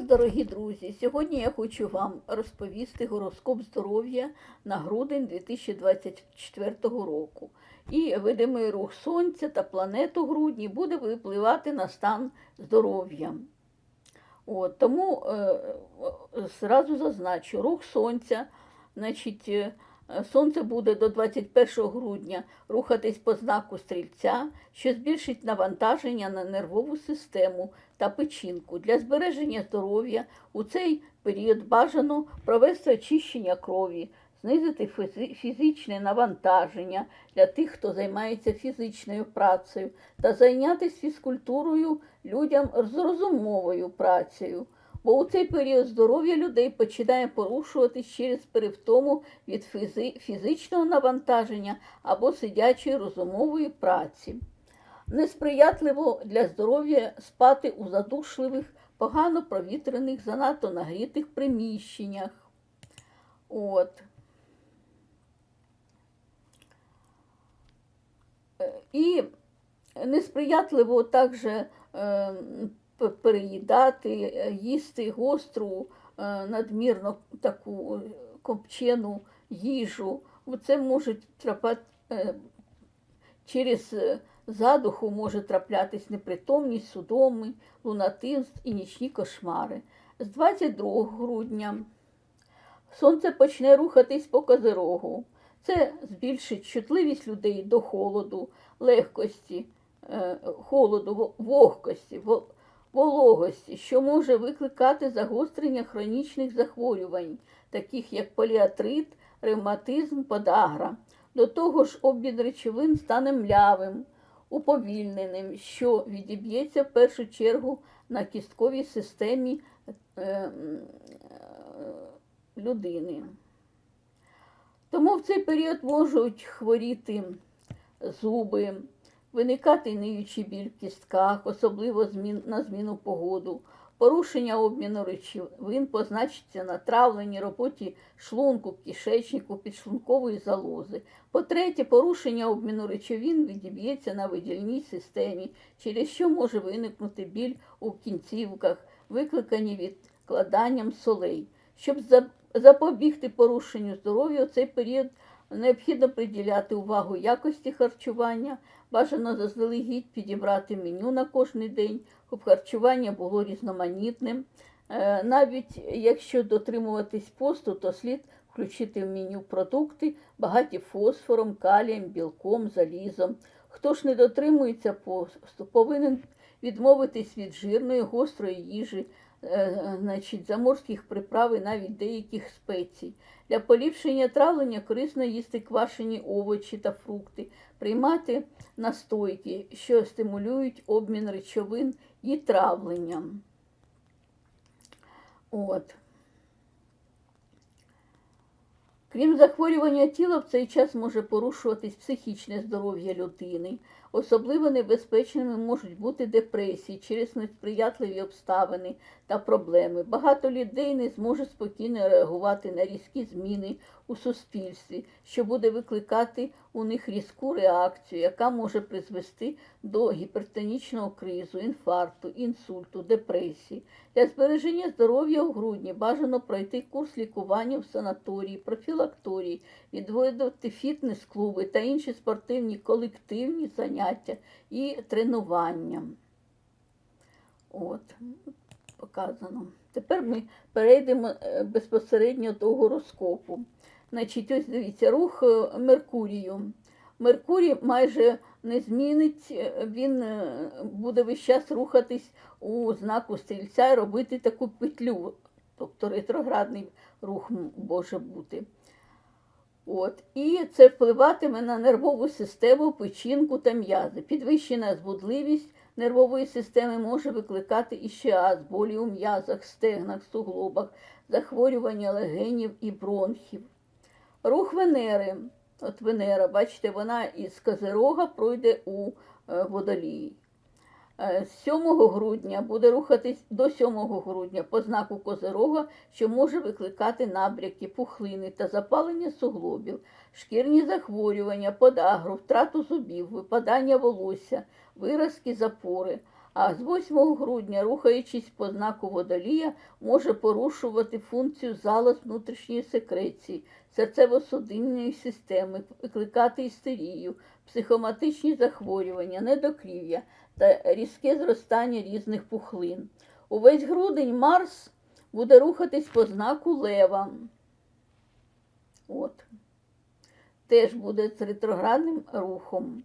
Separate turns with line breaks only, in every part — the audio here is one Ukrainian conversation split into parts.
дорогі друзі! Сьогодні я хочу вам розповісти гороскоп здоров'я на грудень 2024 року. І видимий рух Сонця та планет у грудні буде випливати на стан здоров'я. От, тому е, зразу зазначу, рух Сонця, значить, е, Сонце буде до 21 грудня рухатись по знаку стрільця, що збільшить навантаження на нервову систему та печінку. Для збереження здоров'я у цей період бажано провести очищення крові, знизити фізичне навантаження для тих, хто займається фізичною працею, та зайнятися фізкультурою людям з розумовою працею. Бо у цей період здоров'я людей починає порушуватись через перевтому від фізи- фізичного навантаження або сидячої розумової праці. Несприятливо для здоров'я спати у задушливих, погано провітрених, занадто нагрітих приміщеннях. От. Е, І несприятливо також е, переїдати, е, їсти гостру, е, надмірно таку е, копчену їжу. Це може трапати через задуху може траплятись непритомність, судоми, лунатизм і нічні кошмари. З 22 грудня сонце почне рухатись по козирогу. Це збільшить чутливість людей до холоду, легкості, холоду, вогкості, во- вологості, що може викликати загострення хронічних захворювань, таких як поліатрит, ревматизм, подагра. До того ж, обмін речовин стане млявим, уповільненим, що відіб'ється в першу чергу на кістковій системі е, е, людини. Тому в цей період можуть хворіти зуби, виникати ниючий біль в кістках, особливо змін, на зміну погоду, порушення обміну речовин позначиться на травленні, роботі шлунку, кишечнику, підшлункової залози. По-третє, порушення обміну речовин відіб'ється на видільній системі, через що може виникнути біль у кінцівках, викликані відкладанням солей. Щоб запобігти порушенню здоров'я у цей період необхідно приділяти увагу якості харчування, бажано заздалегідь підібрати меню на кожний день, щоб харчування було різноманітним. Е, Навіть якщо дотримуватись посту, то слід включити в меню продукти, багаті фосфором, калієм, білком, залізом. Хто ж не дотримується посту, повинен відмовитись від жирної, гострої їжі, значить, заморських приправ і навіть деяких спецій. Для поліпшення травлення корисно їсти квашені овочі та фрукти, приймати настойки, що стимулюють обмін речовин і травлення. От. Крім захворювання тіла, в цей час може порушуватись психічне здоров'я людини. Особливо небезпечними можуть бути депресії через несприятливі обставини та проблеми. Багато людей не зможе спокійно реагувати на різкі зміни у суспільстві, що буде викликати у них різку реакцію, яка може призвести до гіпертонічного кризу, інфаркту, інсульту, депресії. Для збереження здоров'я у грудні бажано пройти курс лікування в санаторії, профілакторії, відвідувати фітнес-клуби та інші спортивні колективні заняття і тренування. От, показано. Тепер ми перейдемо е, безпосередньо до гороскопу. Значить, ось дивіться, рух е, Меркурію. Меркурій майже не змінить, е, він буде весь час рухатись у знаку стрільця і робити таку петлю, тобто ретроградний рух може бути. От. І це впливатиме на нервову систему, печінку та м'язи. Підвищена збудливість нервової системи може викликати іщеаз, болі у м'язах, стегнах, суглобах, захворювання легенів і бронхів. Рух Венери. От Венера, бачите, вона із Козирога пройде у е, водолій. З 7 грудня буде рухатись до 7 грудня по знаку Козирога, що може викликати набряки, пухлини та запалення суглобів, шкірні захворювання, подагру, втрату зубів, випадання волосся, виразки запори. А з 8 грудня, рухаючись по знаку водолія, може порушувати функцію залоз внутрішньої секреції, серцево-судинної системи, викликати істерію, психоматичні захворювання, недокрів'я та різке зростання різних пухлин. Увесь грудень Марс буде рухатись по знаку Лева. От. Теж буде з ретроградним рухом.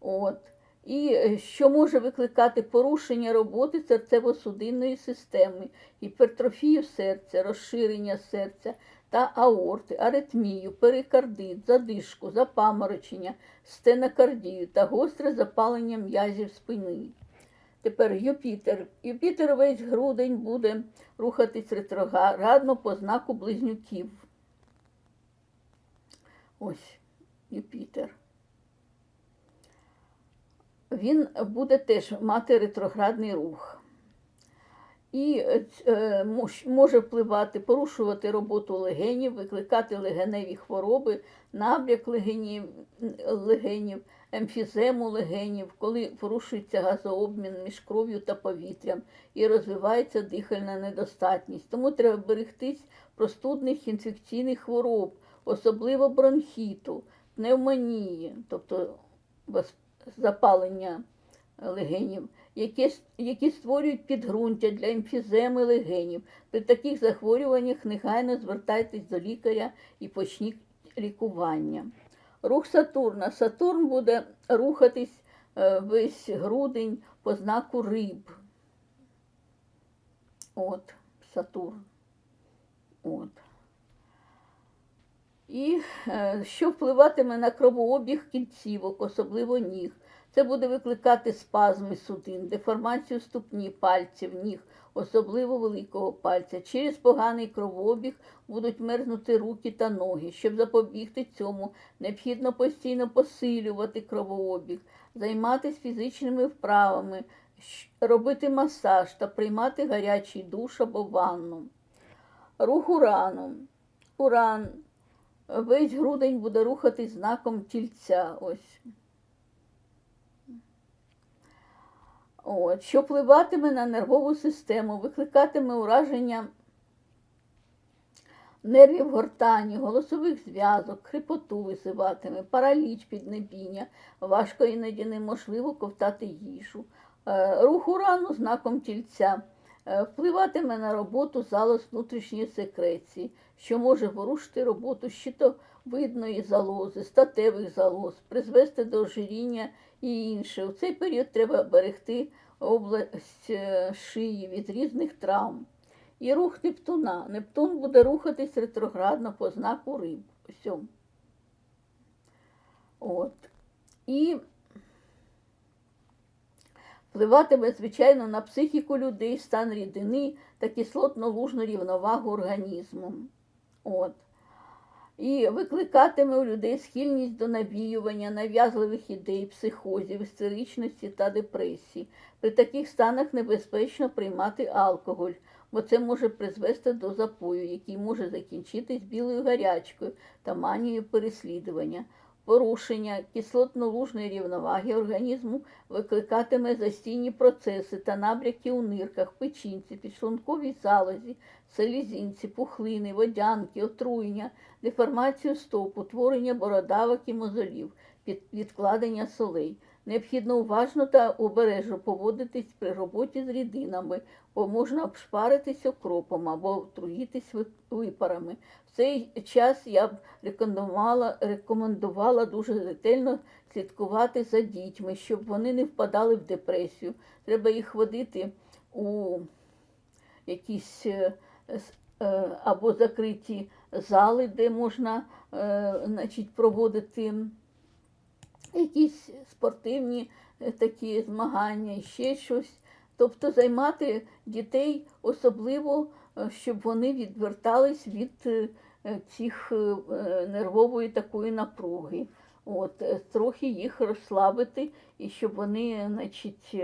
От. І е, що може викликати порушення роботи серцево-судинної системи, гіпертрофію серця, розширення серця та аорти, аритмію, перикардит, задишку, запаморочення, стенокардію та гостре запалення м'язів спини. Тепер Юпітер. Юпітер весь грудень буде рухатись ретроградно по знаку близнюків. Ось Юпітер. Він буде теж мати ретроградний рух. І е, може впливати, порушувати роботу легенів, викликати легеневі хвороби, набряк легенів, легенів, емфізему легенів, коли порушується газообмін між кров'ю та повітрям і розвивається дихальна недостатність. Тому треба берегтись простудних інфекційних хвороб, особливо бронхіту, пневмонії, тобто запалення легенів, які, які створюють підґрунтя для емфіземи легенів. При таких захворюваннях негайно звертайтесь до лікаря і почніть лікування. Рух Сатурна. Сатурн буде рухатись е, весь грудень по знаку риб. От, Сатурн. От. І е, що впливатиме на кровообіг кінцівок, особливо ніг. Це буде викликати спазми судин, деформацію ступні, пальців, ніг, особливо великого пальця. Через поганий кровообіг будуть мерзнути руки та ноги. Щоб запобігти цьому, необхідно постійно посилювати кровообіг, займатися фізичними вправами, робити масаж та приймати гарячий душ або ванну. Рух урану. Уран весь грудень буде рухатись знаком тільця. Ось. От, що впливатиме на нервову систему, викликатиме ураження нервів гортані, голосових зв'язок, хрипоту висиватиме, параліч піднебіння, важко іноді неможливо ковтати їжу. Е, Рух урану знаком тільця е, впливатиме на роботу залоз внутрішньої секреції, що може порушити роботу щитовидної залози, статевих залоз, призвести до ожиріння і інше. У цей період треба берегти область е, шиї від різних травм. І рух Нептуна. Нептун буде рухатись ретроградно по знаку риб. От. І впливатиме, звичайно, на психіку людей, стан рідини та кислотно-лужну рівновагу організму. От. І викликатиме у людей схильність до навіювання, нав'язливих ідей, психозів, істеричності та депресії. При таких станах небезпечно приймати алкоголь, бо це може призвести до запою, який може закінчитись білою гарячкою та манією переслідування. Порушення кислотно-лужної рівноваги організму викликатиме застійні процеси та набряки у нирках, печінці, підшлунковій залозі, селезінці, пухлини, водянки, отруєння, деформацію стопу, творення бородавок і мозолів, відкладення солей. Необхідно уважно та обережно поводитись при роботі з рідинами, бо можна обшпаритись окропом або отруїтись випарами. В цей час я б рекомендувала, рекомендувала дуже ретельно слідкувати за дітьми, щоб вони не впадали в депресію. Треба їх водити у якісь е, е, або закриті зали, де можна е, значить, проводити якісь спортивні е, такі змагання, ще щось. Тобто займати дітей особливо, е, щоб вони відвертались від е, цих нервової такої напруги. От, трохи їх розслабити, і щоб вони значить,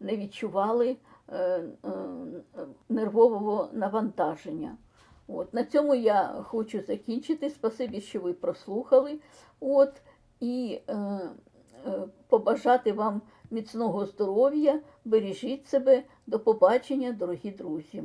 не відчували нервового навантаження. От, на цьому я хочу закінчити. Спасибі, що ви прослухали. От, і е, е, побажати вам міцного здоров'я, бережіть себе. До побачення, дорогі друзі.